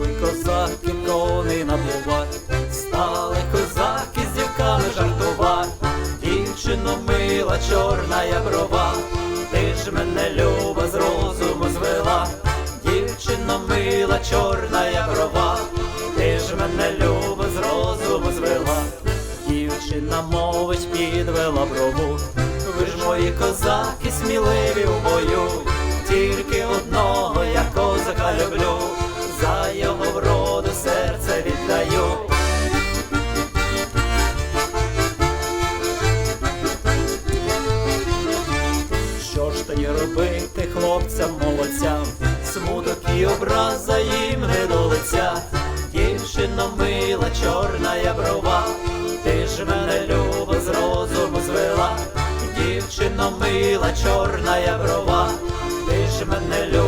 Пішли козаки, коней набувать, стали козаки з дівками жартувать. Дівчино мила, чорна я брова, ти ж мене люба з розуму звела. Дівчино мила, чорна я брова, ти ж мене люба з розуму звела. Дівчина мовить, підвела брову. Ви ж мої козаки, сміливі в бою, Що робити хлопцям молодцям? Смуток і образа їм не до лиця. дівчина мила, чорна я брова, ти ж мене любо з розуму звела. дівчина мила, чорна я брова, ти ж мене любо